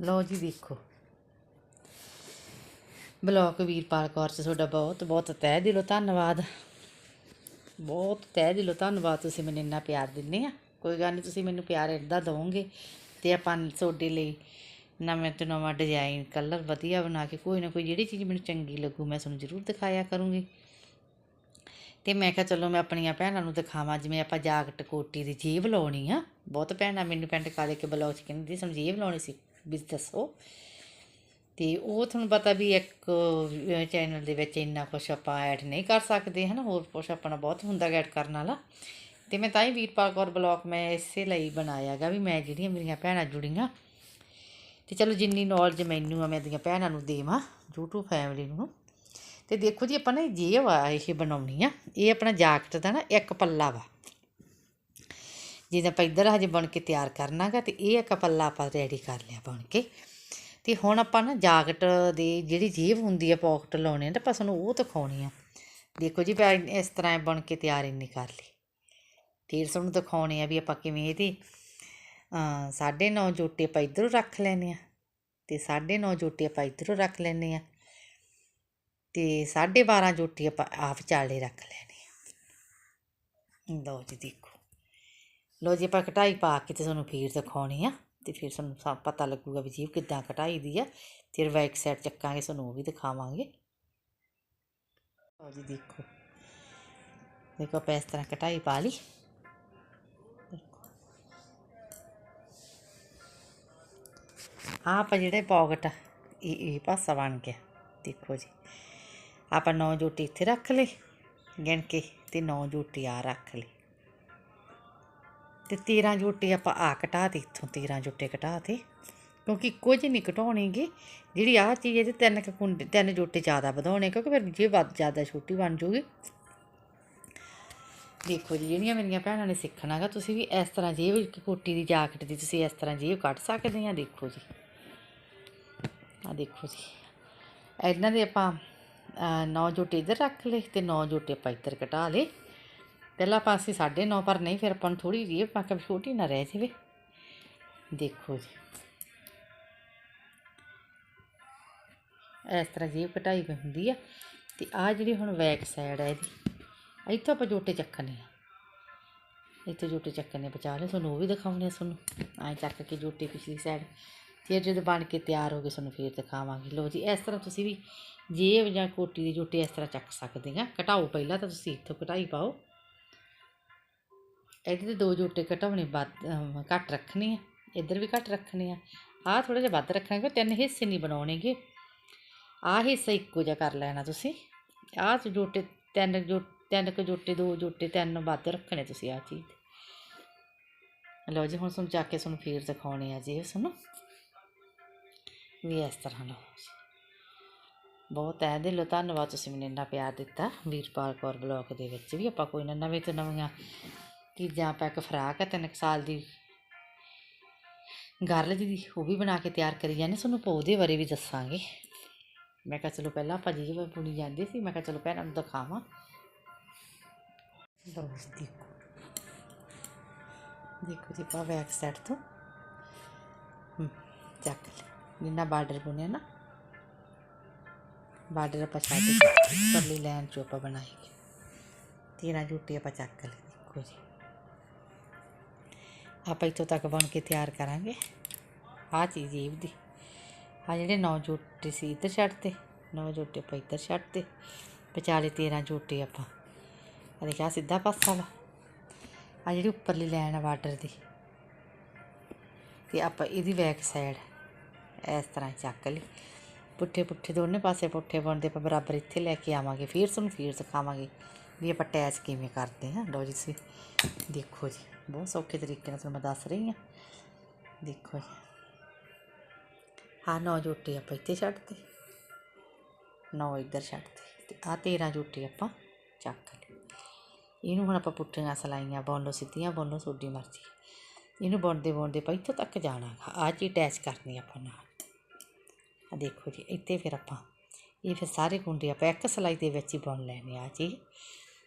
ਲਓ ਜੀ ਦੇਖੋ ਬਲੌਕ ਵੀਰਪਾਲ ਕੌਰ ਚ ਤੁਹਾਡਾ ਬਹੁਤ ਬਹੁਤ ਤਹਿ ਦਿਲੋਂ ਧੰਨਵਾਦ। ਬਹੁਤ ਤਹਿ ਦਿਲੋਂ ਧੰਨਵਾਦ ਤੁਸੀਂ ਮੈਨੂੰ ਇੰਨਾ ਪਿਆਰ ਦਿੰਦੇ ਆ। ਕੋਈ ਗੱਲ ਨਹੀਂ ਤੁਸੀਂ ਮੈਨੂੰ ਪਿਆਰ ਇੱਦਾਂ ਦਿਓਗੇ ਤੇ ਆਪਾਂ ਤੁਹਾਡੇ ਲਈ ਨਵੇਂ ਤੋਂ ਨਵਾਂ ਡਿਜ਼ਾਈਨ ਕਲਰ ਵਧੀਆ ਬਣਾ ਕੇ ਕੋਈ ਨਾ ਕੋਈ ਜਿਹੜੀ ਚੀਜ਼ ਮੈਨੂੰ ਚੰਗੀ ਲੱਗੂ, ਮੈਂ ਤੁਹਾਨੂੰ ਜ਼ਰੂਰ ਦਿਖਾਇਆ ਕਰੂੰਗੀ। ਤੇ ਮੈਂ ਕਿਹਾ ਚਲੋ ਮੈਂ ਆਪਣੀਆਂ ਭੈਣਾਂ ਨੂੰ ਦਿਖਾਵਾਂ, ਜਿਵੇਂ ਆਪਾਂ ਜਾਕਟ ਕੋਟੀ ਦੀ ਜੀਬ ਲਾਉਣੀ ਆ। ਬਹੁਤ ਭੈਣਾਂ ਮੈਨੂੰ ਪੈਂਟ ਕਾਲੇ ਕੇ ਬਲੌਚ ਕਹਿੰਦੀ ਸਾਨੂੰ ਜੀਬ ਲਾਉਣੀ ਸੀ। ਵੀ ਦੱਸੋ ਤੇ ਉਹ ਤੁਹਾਨੂੰ ਪਤਾ ਵੀ ਇੱਕ ਚੈਨਲ ਦੇ ਵਿੱਚ ਇੰਨਾ ਕੁਛ ਆਪਾਂ ਐਡ ਨਹੀਂ ਕਰ ਸਕਦੇ, ਹਨਾ? ਹੋਰ ਕੁਛ ਆਪਣਾ ਬਹੁਤ ਹੁੰਦਾ ਐਡ ਕਰਨ ਵਾਲਾ। ਤੇ ਮੈਂ ਤਾਂ ਹੀ ਵੀਰਪਾਲ ਕੌਰ ਬਲੌਗ ਮੈਂ ਇਸੇ ਲਈ ਬਣਾਇਆਗਾ ਵੀ ਮੈਂ ਜਿਹੜੀਆਂ ਮੇਰੀਆਂ ਭੈਣਾਂ ਜੁੜੀਆਂ। ਤੇ ਚਲੋ ਜਿੰਨੀ ਨੌਲੇਜ ਮੈਨੂੰ ਆ, ਮੈਂ ਦੀਆਂ ਭੈਣਾਂ ਨੂੰ ਦੇਵਾਂ, YouTube ਫੈਮਿਲੀ ਨੂੰ। ਤੇ ਦੇਖੋ ਜੀ, ਆਪਾਂ ਨੇ ਜੇ ਵਾ ਇਹ ਬਣਾਉਣੀ ਆ, ਇਹ ਆਪਣਾ ਜਾਕਟ ਦਾ ਨਾ ਇੱਕ ਪੱਲਾ ਵਾ। ਜਿਹਦਾ ਆਪਾਂ ਇੱਧਰ ਹਜੇ ਬਣ ਕੇ ਤਿਆਰ ਕਰਨਾਗਾ ਤੇ ਇਹ ਇੱਕ ਪੱਲਾ ਆਪਾਂ ਰੈਡੀ ਕਰ ਲਿਆ ਬਣ ਕੇ। ਤੇ ਹੁਣ ਆਪਾਂ ਨਾ ਜਾਕਟ ਦੀ ਜਿਹੜੀ ਜੇਬ ਹੁੰਦੀ ਆ ਪਾਕਟ ਲਾਉਣੇ ਆ ਤੇ ਆਪਾਂ ਸਾਨੂੰ ਉਹ ਦਿਖਾਉਣੀ ਆ। ਦੇਖੋ ਜੀ, ਮੈਂ ਇਸ ਤਰ੍ਹਾਂ ਬਣ ਕੇ ਤਿਆਰ ਇੰਨੀ ਕਰ ਲਈ। ਫਿਰ ਤੁਹਾਨੂੰ ਦਿਖਾਉਣੇ ਆ ਵੀ ਆਪਾਂ ਕਿਵੇਂ ਇਹਦੀ ਸਾਢੇ ਨੌ ਜੋਟੇ ਆਪਾਂ ਇੱਧਰੋਂ ਰੱਖ ਲੈਨੇ ਆ ਤੇ ਸਾਢੇ ਨੌ ਜੋਟੇ ਆਪਾਂ ਇੱਧਰੋਂ ਰੱਖ ਲੈਨੇ ਆ ਤੇ ਸਾਢੇ 12 ਜੋਟੀ ਆਪਾਂ ਆਪ ਚਾਲੇ ਰੱਖ ਲੈਣੇ ਆ। ਲਓ ਜੀ, ਦੇਖੋ। ਲਓ ਜੀ ਆਪਾਂ ਕਟਾਈ ਪਾ ਕੇ ਤੇ ਤੁਹਾਨੂੰ ਫੇਰ ਦਿਖਾਉਣੀ ਆ ਤੇ ਫਿਰ ਤੁਹਾਨੂੰ ਸਭ ਪਤਾ ਲੱਗੂਗਾ ਵੀ ਜੀਵ ਕਿੱਦਾਂ ਕਟਾਈ ਦੀ ਆ ਫਿਰ ਬੈਕ ਸਾਈਡ ਚੱਕਾਂਗੇ ਤੁਹਾਨੂੰ ਉਹ ਵੀ ਦਿਖਾਵਾਂਗੇ। ਲਓ ਜੀ ਦੇਖੋ। ਦੇਖੋ ਆਪਾਂ ਇਸ ਤਰ੍ਹਾਂ ਕਟਾਈ ਪਾ ਲਈ। ਦੇਖੋ ਆਪਾਂ ਜਿਹੜੇ ਪੌਕਟ ਇਹ ਇਹ ਪਾਸਾ ਬਣ ਗਿਆ। ਦੇਖੋ ਜੀ। ਆਪਾਂ ਨੌ ਜੋਟੀ ਇੱਥੇ ਰੱਖ ਲਈ ਗਿਣ ਕੇ ਤੇ ਨੌ ਜੋਟੀ ਆ ਰੱਖ ਲਈ ਤੇ 13 ਜੋਟੇ ਆਪਾਂ ਆ ਕਟਾ ਦੇ, ਇੱਥੋਂ 13 ਜੋਟੇ ਕਟਾ ਤੇ ਕਿਉਂਕਿ ਕੁਝ ਨਹੀਂ ਘਟਾਉਣੀਗੀ। ਜਿਹੜੀ ਆਹ ਚੀਜ਼ ਇਹਦੇ ਤਿੰਨ ਕੁ ਕੁੰਡੇ, ਤਿੰਨ ਜੋਟੇ ਜ਼ਿਆਦਾ ਵਧਾਉਣੇ, ਕਿਉਂਕਿ ਫਿਰ ਜੇ ਵੱਧ ਜ਼ਿਆਦਾ ਛੋਟੀ ਬਣ ਜੂਗੀ। ਦੇਖੋ ਜੀ, ਜਿਹੜੀਆਂ ਮੇਰੀਆਂ ਭੈਣਾਂ ਨੇ ਸਿੱਖਣਾਗਾ ਤੁਸੀਂ ਵੀ ਇਸ ਤਰ੍ਹਾਂ ਜੇਬ ਇੱਕ ਕੋਟੀ ਦੀ ਜਾਕਟ ਦੀ ਤੁਸੀਂ ਇਸ ਤਰ੍ਹਾਂ ਜੇਬ ਕੱਢ ਸਕਦੇ ਆ, ਦੇਖੋ ਜੀ। ਆ ਦੇਖੋ ਜੀ। ਇਹਨਾਂ ਦੇ ਆਪਾਂ ਨੌ ਜੋਟੇ ਇੱਧਰ ਰੱਖ ਲਏ ਤੇ ਨੌ ਜੋਟੇ ਆਪਾਂ ਇੱਧਰ ਘਟਾ ਲਏ। ਪਹਿਲਾਂ ਪਾਸੇ ਸਾਢੇ ਨੌ ਪਰ ਨਹੀਂ, ਫਿਰ ਆਪਾਂ ਨੂੰ ਥੋੜੀ ਜਿਹੀ ਪਾ ਕੇ ਛੋਟੀ ਨਾ ਰਹਿ ਜਾਵੇ। ਦੇਖੋ ਜੀ। ਇਸ ਤਰ੍ਹਾਂ ਜੇਬ ਕਟਾਈ ਵੀ ਹੁੰਦੀ ਆ। ਤੇ ਆ ਜਿਹੜੀ ਹੁਣ ਬੈਕ ਸਾਈਡ ਹੈ ਇਹਦੀ, ਇੱਥੋਂ ਆਪਾਂ ਜੋਟੇ ਚੱਕਣੇ ਆ। ਇੱਥੇ ਜੋਟੇ ਚੱਕਣੇ ਬਚਾ ਲਏ ਤੁਹਾਨੂੰ ਉਹ ਵੀ ਦਿਖਾਉਣੇ ਆ ਤੁਹਾਨੂੰ। ਐਂ ਚੱਕ ਕੇ ਜੋਟੇ ਪਿਛਲੀ ਸਾਈਡ ਫਿਰ ਜਦੋਂ ਬਣ ਕੇ ਤਿਆਰ ਹੋ ਗਏ, ਤੁਹਾਨੂੰ ਫੇਰ ਦਿਖਾਵਾਂਗੇ। ਲੋ ਜੀ, ਇਸ ਤਰ੍ਹਾਂ ਤੁਸੀਂ ਵੀ ਜੇਬ ਜਾਂ ਕੋਟੀ ਦੇ ਜੋਟੇ ਇਸ ਤਰ੍ਹਾਂ ਚੱਕ ਸਕਦੇ ਆ। ਘਟਾਓ ਪਹਿਲਾਂ ਤਾਂ ਤੁਸੀਂ ਇੱਥੋਂ ਘਟਾਈ ਪਾਓ। ਇਹਦੇ ਤੇ ਦੋ ਜੋਟੇ ਘਟਾਉਣੇ ਵੱਧ ਘੱਟ ਰੱਖਣੇ ਆ, ਇੱਧਰ ਵੀ ਘੱਟ ਰੱਖਣੇ ਆ। ਆਹ ਥੋੜਾ ਜਿਹਾ ਵੱਧ ਰੱਖਣਾ ਕਿ ਤਿੰਨ ਹਿੱਸੇ ਨਹੀਂ ਬਣਾਉਣੇਗੇ। ਆਹ ਹਿੱਸਾ ਇੱਕੋ ਜਿਹਾ ਕਰ ਲੈਣਾ ਤੁਸੀਂ। ਆਹ ਜੋਟੇ ਤਿੰਨ ਜੋ, ਤਿੰਨ ਕੁ ਜੋਟੇ, ਦੋ ਜੋਟੇ, ਤਿੰਨ ਵੱਧ ਰੱਖਣੇ ਤੁਸੀਂ ਆਹ ਚੀਜ਼। ਲਓ ਜੀ, ਹੁਣ ਤੁਹਾਨੂੰ ਚੱਕ ਕੇ ਤੁਹਾਨੂੰ ਫੇਰ ਦਿਖਾਉਣੇ ਆ ਜੀ ਸੁਣੋ ਵੀ ਇਸ ਤਰ੍ਹਾਂ ਲਓ ਜੀ। ਬਹੁਤ ਹੈ ਦਿਲੋਂ ਧੰਨਵਾਦ ਤੁਸੀਂ ਮੈਨੂੰ ਇੰਨਾ ਪਿਆਰ ਦਿੱਤਾ ਵੀਰਪਾਲ ਕੌਰ ਬਲੌਕ ਦੇ ਵਿੱਚ ਵੀ। ਆਪਾਂ ਕੋਈ ਨਾ ਨਵੇਂ ਤੋਂ ਨਵੀਆਂ ਚੀਜ਼ਾਂ ਆਪਾਂ ਇੱਕ ਫਰਾਕ ਹੈ ਤਿੰਨ ਕੁ ਸਾਲ ਦੀ। ਗਰਲ ਦੀ ਉਹ ਵੀ ਬਣਾ ਕੇ ਤਿਆਰ ਕਰੀ ਜਾਂਦੇ, ਤੁਹਾਨੂੰ ਆਪਾਂ ਉਹਦੇ ਬਾਰੇ ਵੀ ਦੱਸਾਂਗੇ। ਮੈਂ ਕਿਹਾ, ਚਲੋ ਪਹਿਲਾਂ ਆਪਾਂ ਜੀ ਬੁਣੀ ਜਾਂਦੀ ਸੀ, ਮੈਂ ਕਿਹਾ, ਚਲੋ ਭੈਣਾਂ ਨੂੰ ਦਿਖਾਵਾਂ। ਲਓ ਦੇਖੋ। ਦੇਖੋ ਜੀ ਪਾ ਬੈਕ ਸਾਈਡ ਤੋਂ। ਚੱਕ ਲਿਆ। ਜਿੰਨਾ ਬਾਰਡਰ ਬੁਣਿਆ ਨਾ, ਬਾਰਡਰ ਆਪਾਂ ਛੱਡ ਕੇ ਪਰਲੀ ਲਾਈਨ ਚੋਂ ਆਪਾਂ ਬਣਾਏਗੇ ਤੇਰਾਂ ਜੁੱਤੀ ਆਪਾਂ ਚੱਕ ਲਈ ਦੇਖੋ ਜੀ। ਆਪਾਂ ਇੱਥੋਂ ਤੱਕ ਬਣ ਕੇ ਤਿਆਰ ਕਰਾਂਗੇ। ਆਹ ਚੀਜ਼ ਜੀਬ ਦੀ। ਆ ਜਿਹੜੇ ਨੌ ਜੋਟੇ ਸੀ ਇੱਧਰ ਛੱਡਤੇ ਨੌ ਜੋਟੇ ਆਪਾਂ ਇੱਧਰ ਛੱਡ ਛੱਡਤੇ ਵਿਚਾਲੇ 13 ਜੋਟੇ ਆਪਾਂ। ਆ ਦੇਖਿਆ ਸਿੱਧਾ ਪਾਸਾ ਵਾ। ਆ ਜਿਹੜੀ ਉੱਪਰਲੀ ਲਾਈਨ ਆ ਬਾਰਡਰ ਦੀ। ਤੇ ਆਪਾਂ ਇਹਦੀ ਬੈਕ ਸਾਈਡ ਇਸ ਤਰ੍ਹਾਂ ਚੱਕ ਲਈ। ਪੁੱਠੇ ਪੁੱਠੇ ਦੋਨੇ ਪਾਸੇ ਪੁੱਠੇ ਬਣਦੇ, ਆਪਾਂ ਬਰਾਬਰ ਇੱਥੇ ਲੈ ਕੇ ਆਵਾਂਗੇ, ਫਿਰ ਤੁਹਾਨੂੰ ਫਿਰ ਸਿਖਾਵਾਂਗੇ। ਵੀ ਆਪਾਂ ਅਟੈਚ ਕਿਵੇਂ ਕਰਦੇ ਹਾਂ। ਲਓ ਜੀ, ਤੁਸੀਂ ਦੇਖੋ ਜੀ। ਬਹੁਤ ਸੌਖੇ ਤਰੀਕੇ ਨਾਲ ਤੁਹਾਨੂੰ ਮੈਂ ਦੱਸ ਰਹੀ ਹਾਂ। ਦੇਖੋ ਜੀ। ਆਹ ਨੌ ਜੋਟੇ ਆਪਾਂ ਇੱਥੇ ਛੱਡਤੇ ਨੌ ਇੱਧਰ ਛੱਡਤੇ ਤੇ ਆਹ 13 ਜੋਟੇ ਆਪਾਂ ਚੱਕ ਲਏ। ਇਹਨੂੰ ਹੁਣ ਆਪਾਂ ਪੁੱਠੀਆਂ ਸਲਾਈਆਂ ਬੁਣ ਲਓ ਸਿੱਧੀਆਂ ਬੁਣ ਲਓ ਤੁਹਾਡੀ ਮਰਜ਼ੀ। ਇਹਨੂੰ ਬੁਣਦੇ ਬੁਣਦੇ ਆਪਾਂ ਇੱਥੋਂ ਤੱਕ ਜਾਣਾ ਆਹ ਚੀਜ਼ ਅਟੈਚ ਕਰਨੀ ਆਪਾਂ ਨਾਲ। ਆ ਦੇਖੋ ਜੀ, ਇੱਥੇ ਫਿਰ ਆਪਾਂ ਇਹ ਫਿਰ ਸਾਰੇ ਕੁੰਡੇ ਆਪਾਂ ਇੱਕ ਸਲਾਈ ਦੇ ਵਿੱਚ ਹੀ ਬੁਣ ਲੈਣੇ ਆ। ਚੀਜ਼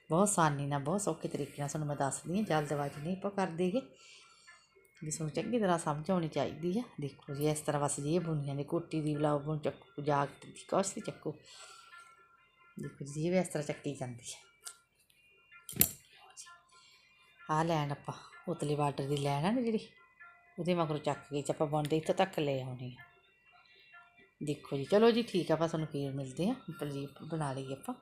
ਬਹੁਤ ਆਸਾਨੀ ਨਾਲ, ਬਹੁਤ ਸੌਖੇ ਤਰੀਕੇ ਨਾਲ ਤੁਹਾਨੂੰ ਮੈਂ ਦੱਸਦੀ ਹਾਂ ਜਲਦਬਾਜ਼ੀ ਨਹੀਂ ਆਪਾਂ ਕਰਦੇ ਕਰਦੇਗੇ ਵੀ ਤੁਹਾਨੂੰ ਚੰਗੀ ਤਰ੍ਹਾਂ ਸਮਝ ਆਉਣੀ ਚਾਹੀਦੀ ਆ। ਦੇਖੋ ਜੀ, ਇਸ ਤਰ੍ਹਾਂ ਬਸ ਜੀ ਇਹ ਬੁਣੀਆਂ ਦੇ ਕੋਟੀ ਦੀ ਬਲਾਉ ਬੁਣ ਚੱਕੂ ਜਾ ਦੀ ਕੋਸੀ ਚੱਕੂ। ਦੇਖੋ ਜੀ, ਇਹ ਵੀ ਇਸ ਤਰ੍ਹਾਂ ਚੱਕੀ ਜਾਂਦੀ ਹੈ ਆ ਲੈਣ ਆਪਾਂ, ਉਤਲੀ ਬਾਰਡਰ ਦੀ ਲੈਣ ਆ ਨਾ ਜਿਹੜੀ, ਉਹਦੇ ਮਗਰੋਂ ਚੱਕ ਕੇ ਚ ਆਪਾਂ ਬਣਦੇ ਇੱਥੋਂ ਤੱਕ ਲੈ ਆਉਣੀ ਆ। ਦੇਖੋ ਜੀ, ਚਲੋ ਜੀ ਠੀਕ ਆ, ਆਪਾਂ ਤੁਹਾਨੂੰ ਫੇਰ ਮਿਲਦੇ ਆ। ਪਲੀਜ਼ ਬਣਾ ਲਈਏ ਆਪਾਂ।